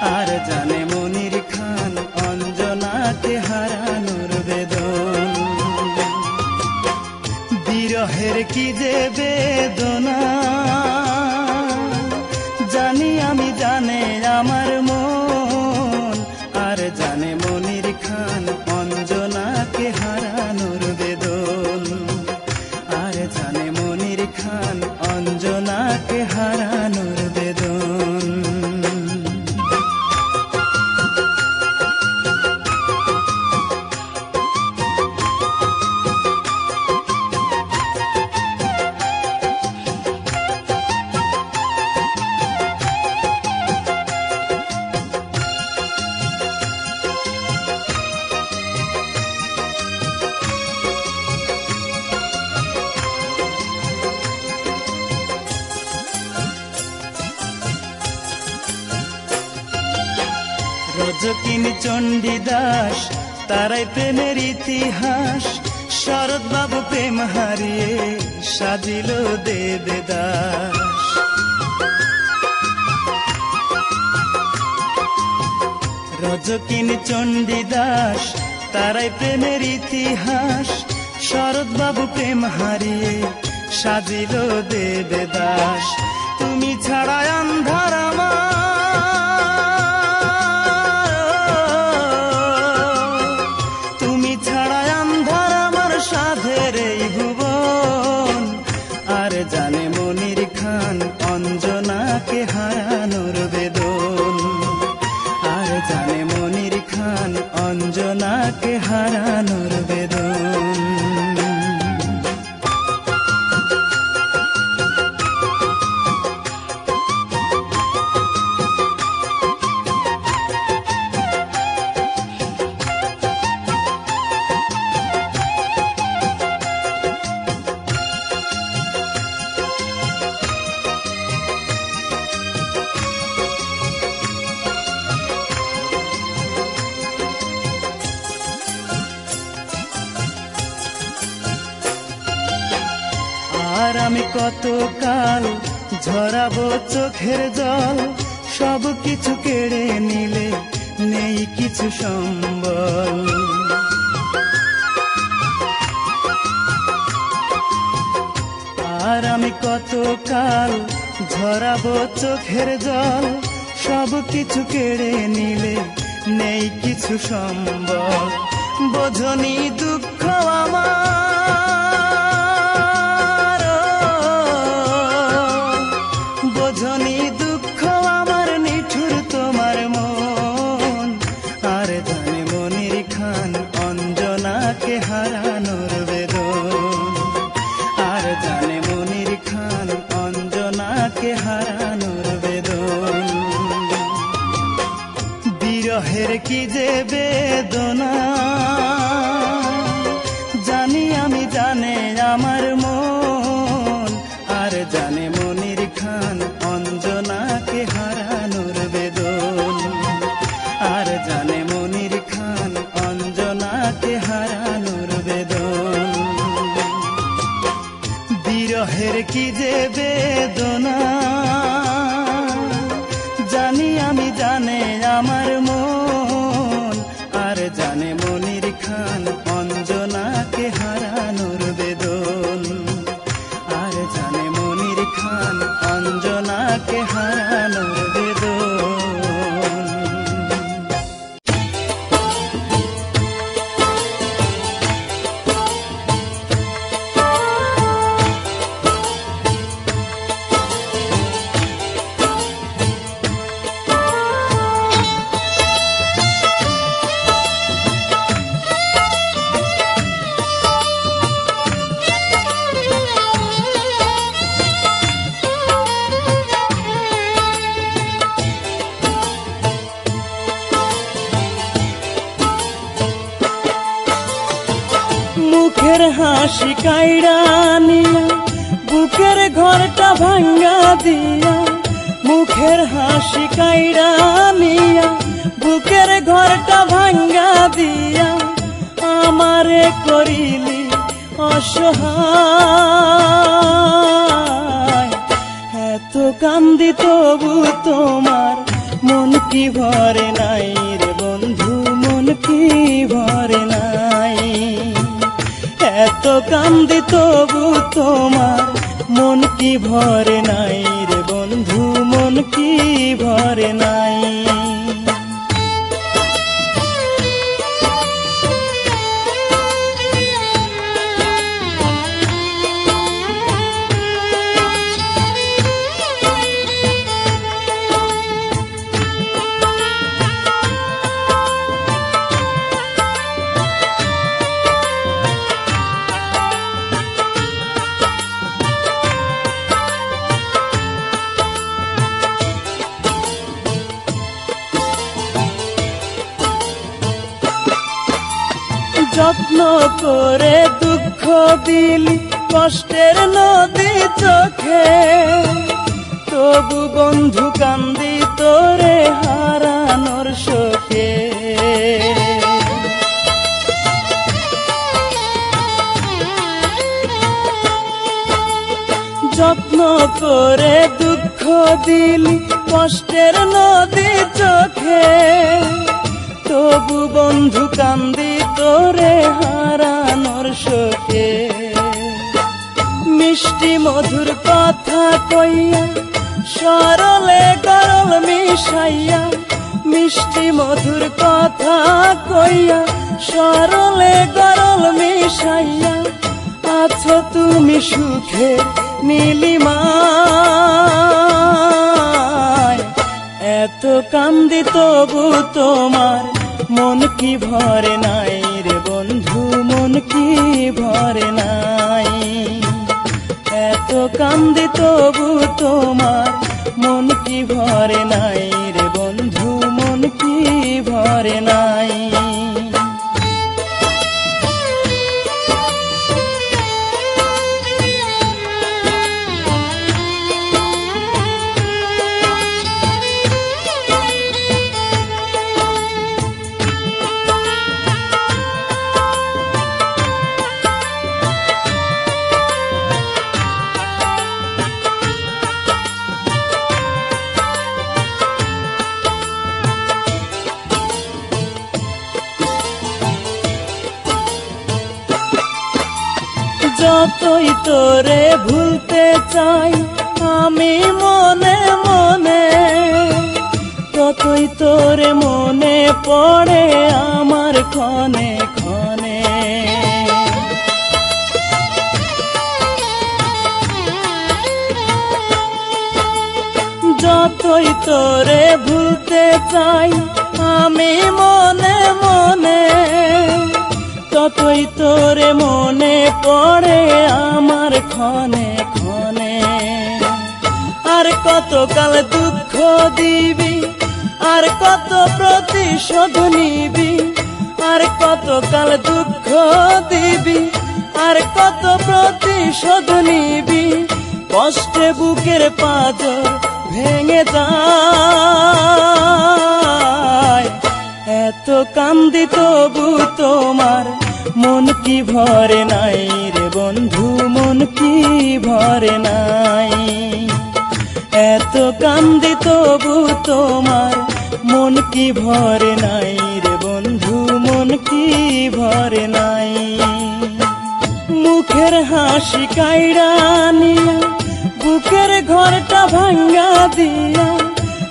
আর জানে মনির খান অঞ্জনাকে হারানোর বেদন। বিরহের কি যে বেদনা? চণ্ডীদাস তারাই প্রেমের ইতিহাস। শরৎ বাবু প্রেম হারিয়ে সাজিল দেবেদাস। রজকিন চণ্ডীদাস, তারাই প্রেমের ইতিহাস। শরৎ বাবু প্রেম হারিয়ে সাজিল দেবেদাস। তুমি ছাড়া আর আমি কত কাল ঝরাবো চোখের জল। সব কিছু কেড়ে নিলে নেই কিছু সম্বল। আর আমি কত কাল ঝরাবো চোখের জল। সব কিছু কেড়ে নিলে নেই কিছু সম্বল। বোঝনি দুঃখ অঞ্জনাকে হারানোর বেদন আর জানে মনির খান অঞ্জনাকে হারানোর বেদন বিরহের কি যে বেদনা হাসি কাইড়া নিয়া, বুকের ঘরটা ভাঙ্গা দিয়া, মুখের হাসি কাইড়া নিয়া, বুকের ঘরটা ভাঙ্গা দিয়া, আমারে করিলি অসহায়। এত কান্দি তবু তোমার মন কি ভরে নাই রে বন্ধু, মন কি ভরে নাই। এত কান্দি তবু তোমার মন কি ভরে নাই রে বন্ধু মন কি ভরে নাই? দিলি কষ্টের নদী চোখে। তবু বন্ধু কান্দি তোরে হারানোর শোকে। যত্ন করে দুঃখ দিলি কষ্টের নদী চোখে। তবু বন্ধু কান্দি তোরে হারানোর শোকে। মিষ্টি মধুর কথা কইয়া, সরলে গরল মিশাইয়া, মিষ্টি মধুর কথা কইয়া, সরলে গরল মিশাইয়া, আছো তুমি সুখে নীলিমায়। এত কান্দি তবু তোমার মন কি ভরে নাই রে বন্ধু, মন কি ভরে নাই। এত কান্দি তবু তোমার মন কি ভরে নাই রে বন্ধু, মন কি ভরে নাই। যতই তোরে ভুলতে চাই, আমি মনে মনে, ততই তোরে মনে পড়ে আমার ক্ষণে ক্ষণে। যতই তোরে ভুলতে চাই, আমি মনে মনে ততই তোরে মনে পড়ে আমার ক্ষণে ক্ষণে। আর কত কাল দুঃখ দিবি, আর কত প্রতিশোধ নিবি, আর কত কাল দুঃখ দিবি, আর কত প্রতিশোধ নিবি। কষ্টে বুকের পাজর ভেঙে যায়। এত কান্দি তবু তোমার মন কি ভরে নাই রে বন্ধু, মন কি ভরে নাই? এত কান্দি তবু তোমার মন কি ভরে নাই রে বন্ধু, মন কি ভরে নাই? মুখের হাসি কাইড়া নিয়া, বুকের ঘরটা ভাঙ্গা দিয়া,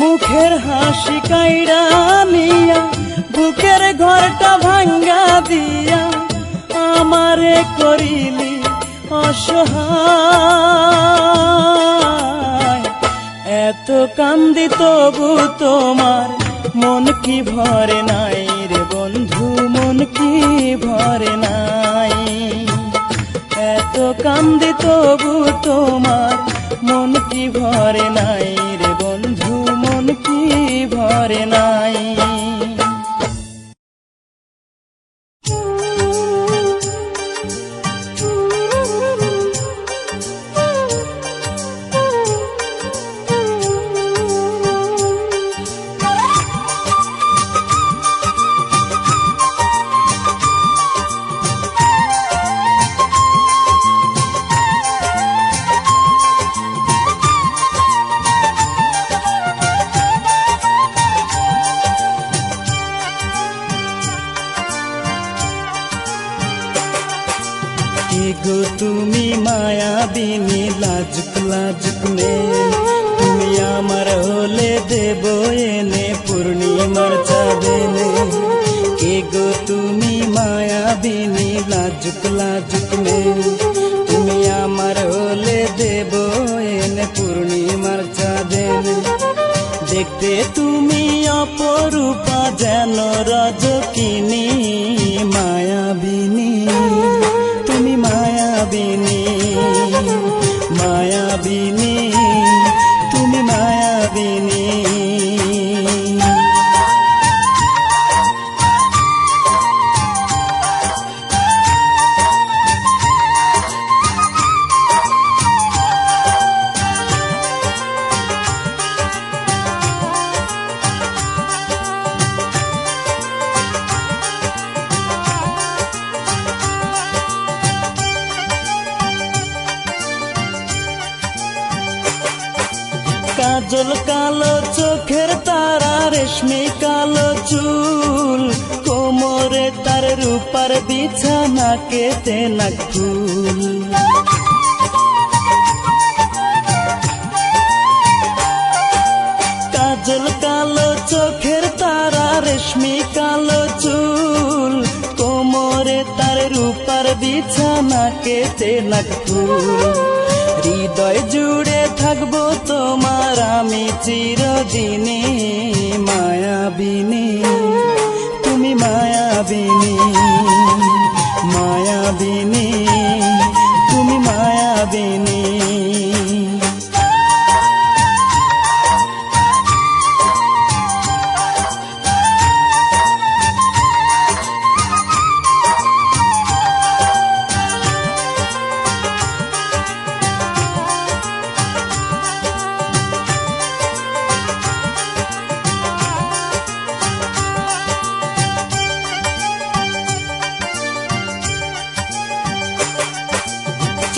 মুখের হাসি কাইড়া নিয়া, বুকের ঘরটা ভাঙ্গা দিয়া আমারে করিলি অসহায়। এত কান্দি তবু তোমার মন কি ভরে নাই রে বন্ধু, মন কি ভরে নাই। এত কান্দি তবু তোমার মন কি ভরে নাই রে বন্ধু, মন কি ভরে নাই। তুমি মায়াবিনী লাজুক লাজুক মেয়ে তুমি আমার হলে দেব এনে পূর্ণিমার চাঁদেনে কে গো, তুমি মায়াবিনী লাজুক লাজুক মেয়ে তুমি আমার হলে দেব এনে পূর্ণিমার চাঁদেনে দেখতে তুমি অপরূপা যেন রজকিনী। মায়াবিনী নাক ফুল কাজল কালো চোখের তারা, রেশমি কালো চুল। কোমরে তার রূপার বিছানা নাক ফুল হৃদয় জুড়ে থাকব তোমার, আমি চিরদিনে মায়াবিনী। তুমি মায়াবিনী। মায়াবিনী তুমি মায়াবিনী।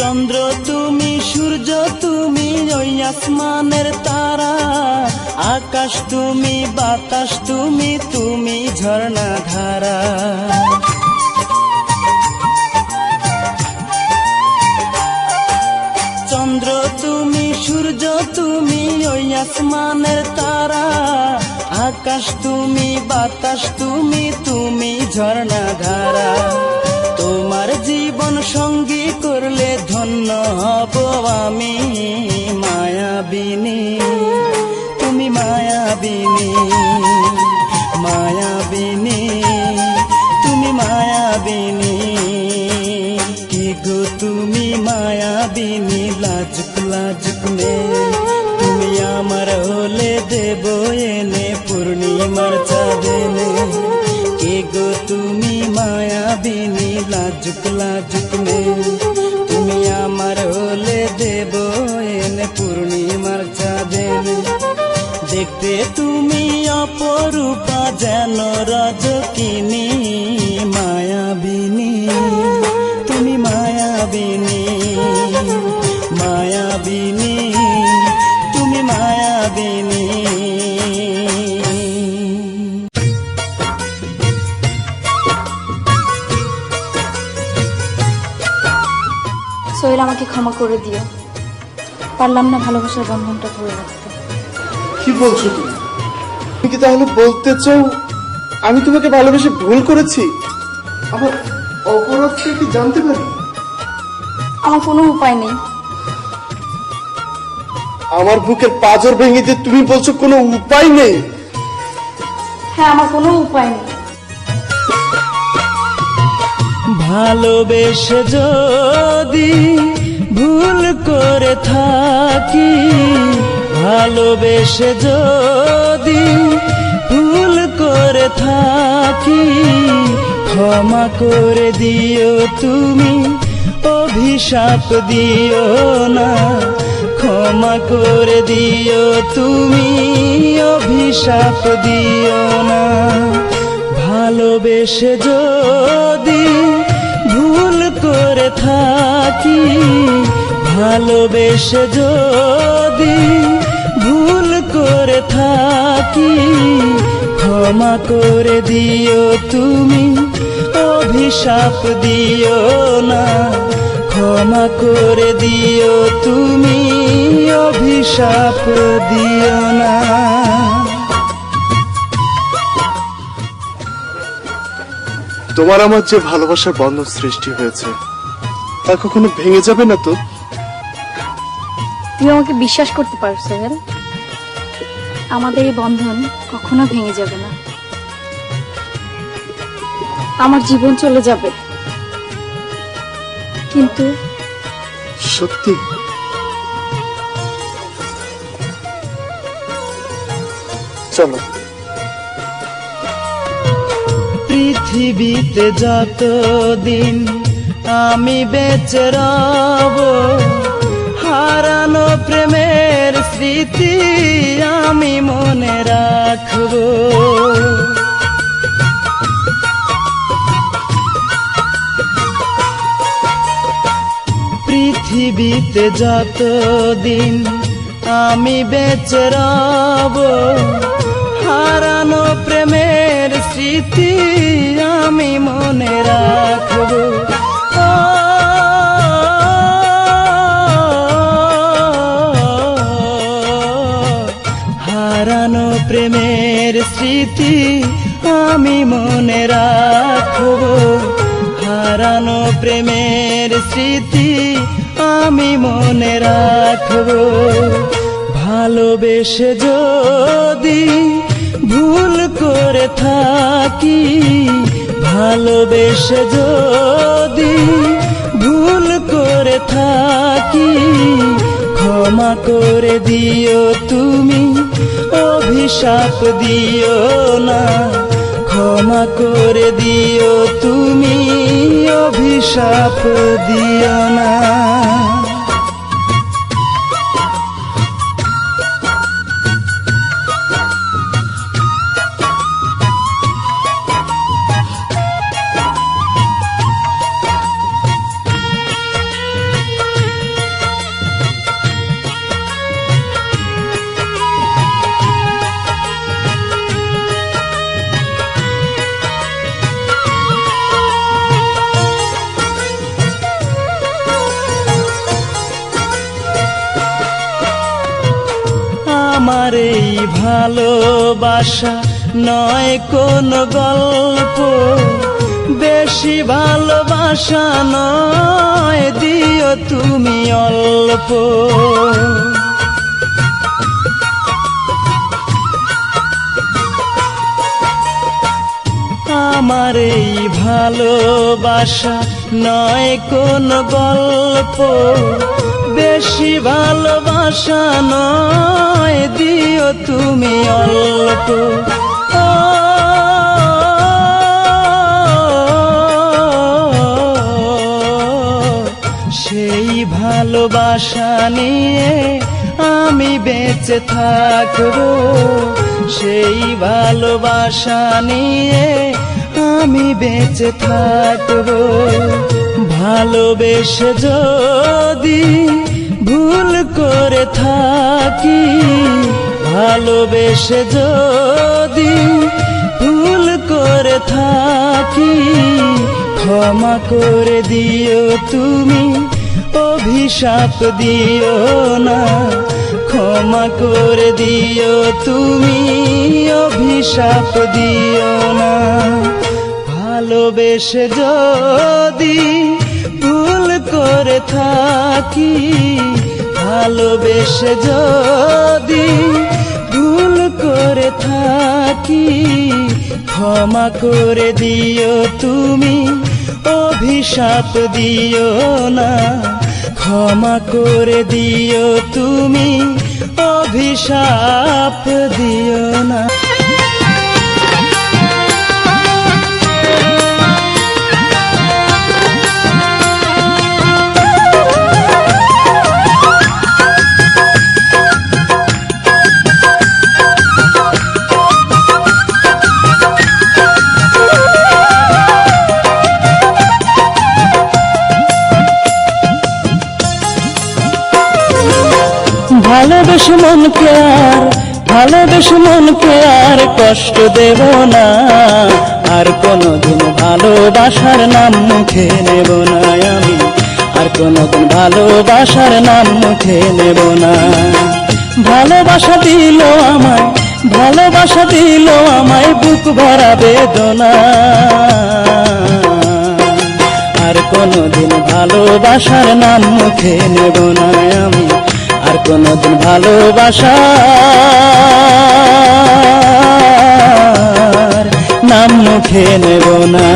চন্দ্র, তুমি সূর্য, তুমি ওই আসমানের তারা। আকাশ, তুমি বাতাস, তুমি তুমি ঝর্ণা ধারা চন্দ্র, তুমি সূর্য, তুমি ওই আসমানের তারা। আকাশ, তুমি বাতাস, তুমি তুমি ঝর্ণা ধারা তোমার জীবন সঙ্গী করলে ধন্য হব আমি, মায়াবিনী। তুমি মায়াবিনী মায়াবিনী। তুমি মায়াবিনী। কি গো তুমি মায়াবিনী, লাজুক লাজুক মেয়ে। তুমি আমার হলে দেব এনে, পূর্ণিমার চাঁদেনে কে গো তুমি মায়াবিনী লাজুক মেয়ে তুমি আমার হলে দেব এনে পূর্ণিমার চাঁদেনে দেখতে তুমি অপরূপা যেন রজকিনী সোহেল আমাকে ক্ষমা করে দিও। পারলাম না ভালোবাসার বন্ধনটা ধরে রাখতে। কি বলছো তুমি? তুমি কি তাহলে বলতে চাও আমি তোমাকে ভালোবেসে ভুল করেছি? আমার অপরাধটা কি জানতে পারি? আমার কোনো উপায় নেই। আমার বুকের পাজর ভেঙে দিয়ে তুমি বলছো কোনো উপায় নেই? হ্যাঁ আমার কোনো উপায় নেই। ভালোবেসে যদি ভুল করে থাকি, ভালোবেসে যদি ভুল করে থাকি, ক্ষমা করে দিও তুমি, অভিশাপ দিও না, ক্ষমা করে দিও তুমি, অভিশাপ দিও না। ভালোবেসে যদি থাকি, ভালোবেসে যদি ভুল করে থাকি, ক্ষমা করে দিও তুমি, অভিশাপ দিও না, ক্ষমা করে দিও তুমি, অভিশাপ দিও না। তোমার আমার যে ভালোবাসার বন্ধন সৃষ্টি হয়েছে তা কখনো ভেঙে যাবে না তো। তুমি আমাকে বিশ্বাস করতে পারো সোহেল আমাদের এই বন্ধন কখনো ভেঙে যাবে না। আমার জীবন চলে যাবে। কিন্তু সত্যি? চলো। পৃথিবীতে যত দিন আমি বেঁচে রব। হারানো প্রেমের স্মৃতি আমি মনে রাখব। পৃথিবীতে যত দিন আমি বেঁচে রব, হারানো প্রেমের স্মৃতি আমি মনে রাখব। মনে রাখব, হারানো প্রেমের স্মৃতি আমি মনে রাখব। ভালোবেসে যদি ভুল করে থাকি, ভালোবেসে যদি ভুল করে থাকি, ক্ষমা করে দিও তুমি, অভিশাপ দিও না। ক্ষমা করে দিও তুমি অভিশাপ দিও না। আমার এই ভালোবাসা নয় কোন গল্প। বেশি ভালোবাসা নয়, দিও তুমি অল্প। আমার এই ভালোবাসা নয় কোন গল্প। বেশি ভালোবাসা নয়, দিও তুমি অল্প। সেই ভালোবাসা নিয়ে আমি বেঁচে থাকব। সেই ভালোবাসা নিয়ে আমি বেঁচে থাকব। ভালোবেসে যদি ভুল করে থাকি, ভালোবেসে যদি ভুল করে থাকি, ক্ষমা করে দিও তুমি, অভিশাপ দিও না, ক্ষমা করে দিও তুমি, অভিশাপ দিও না। ভালোবেসে যদি ভুল করে থাকি ভালোবেসে যদি ভুল করে থাকি, ক্ষমা করে দিও তুমি, অভিশাপ দিও না, ক্ষমা করে দিও তুমি, অভিশাপ দিও না। ভালোবেসে মনকে আর, ভালোবেসে মনকে আর কষ্ট দেব না। আর কোনোদিন ভালোবাসার নাম মুখে নেব না আমি। আর কোনোদিন ভালোবাসার নাম মুখে নেব না। ভালোবাসা দিল আমায়, ভালোবাসা দিল আমায় বুক ভরা বেদনা। আর কোনোদিন ভালোবাসার নাম মুখে নেব না আমি। আর কোনোদিন ভালোবাসা। নাম মুখে নেব না।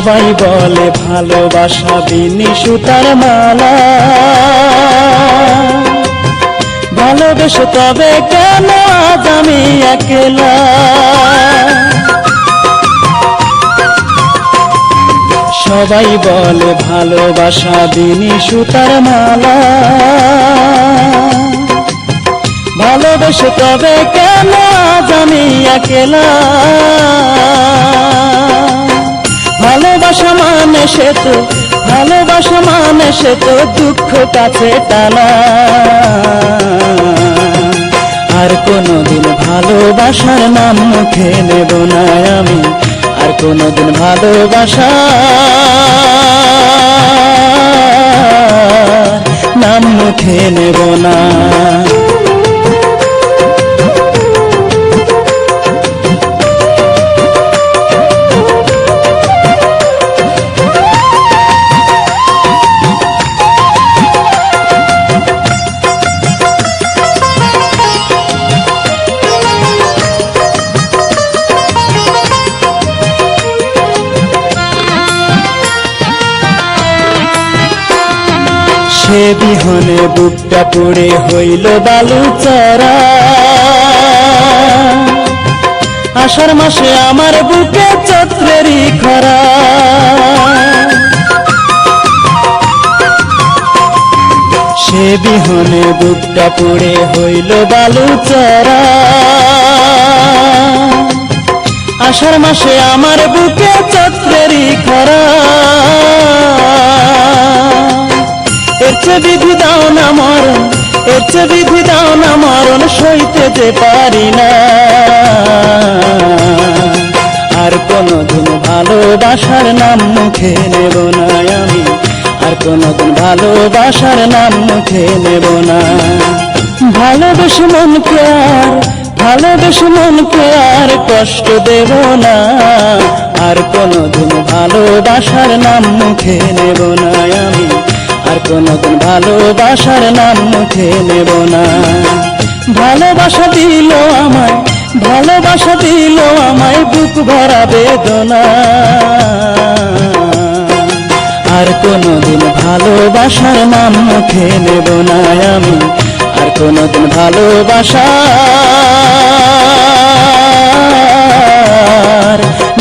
সবাই বলে ভালোবাসা বিনি সুতার মালা। ভালোবেসে তবে কেন আজ আমি একলা? সবাই বলে ভালোবাসা বিনি সুতার মালা। ভালোবেসে তবে কেন আজ আমি একলা? ভালোবাসা মানে সে তো, ভালোবাসা মানে সে তো দুঃখ কাছে টানা। আর কোনোদিন ভালোবাসার নাম মুখে নেব না আমি, আর কোনোদিন ভালোবাসা নাম মুখে নেব না। সে বিহনে বুকটা পড়ে হইল বালু চরা আষাঢ় মাসে আমার বুকে চত্রেরই খরা। সে বিহনে বুকটা পড়ে হইল বালু চরা আষাঢ় মাসে আমার বুকে চত্রেরই খরা। চেয়ে বিধি দাও না মরণ, এর বিধি দাও না মরণ, সইতে যে পারি না। আর কোনোদিন ভালোবাসার নাম মুখে নেব না আমি, আর কোনোদিন ভালোবাসার নাম মুখে নেব না। ভালোবেসে মনকে আর, ভালোবেসে মনকে আর কষ্ট দেব না, আর কোনোদিন ভালোবাসার নাম মুখে নেব না আমি আর কোনোদিন ভালোবাসার নাম মুখে নেব না। ভালোবাসা দিল আমায়, ভালোবাসা দিল আমায় বুক ভরা বেদনা। আর কোনোদিন ভালোবাসার নাম মুখে নেব না আমি, আর কোনোদিন ভালোবাসার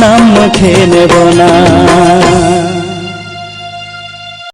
নাম মুখে নেব না।